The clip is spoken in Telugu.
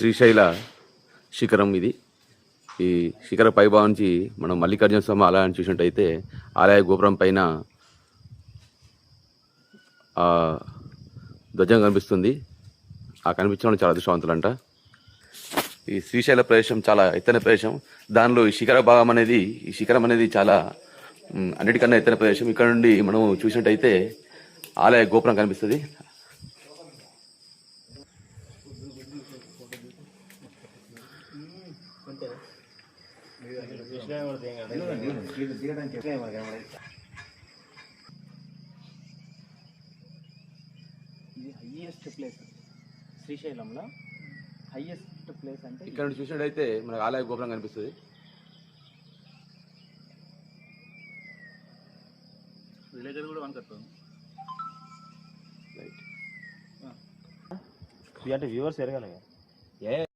శ్రీశైల శిఖరం ఇది. ఈ శిఖర పైభావం నుంచి మనం మల్లికార్జున స్వామి ఆలయాన్ని చూసినట్టయితే ఆలయ గోపురం పైన ధ్వజం కనిపిస్తుంది. ఆ కనిపించడం చాలా అదృష్టవంతులంట. ఈ శ్రీశైల ప్రదేశం చాలా ఎత్తైన ప్రదేశం. దానిలో ఈ శిఖర భాగం అనేది ఈ శిఖరం అనేది చాలా అన్నిటికన్నా ఎత్తైన ప్రదేశం. ఇక్కడ నుండి మనం చూసినట్టయితే ఆలయ గోపురం కనిపిస్తుంది. ఇది ప్లేస్ శ్రీశైలంలో హైయెస్ట్ ప్లేస్ అంటే ఇక్కడ చూసినట్టయితే మనకు ఆలయ గోపురం కనిపిస్తుంది. విలేకరు కూడా వనకత్తుంది రైట్ అంటే వ్యూవర్స్ ఎరగాలి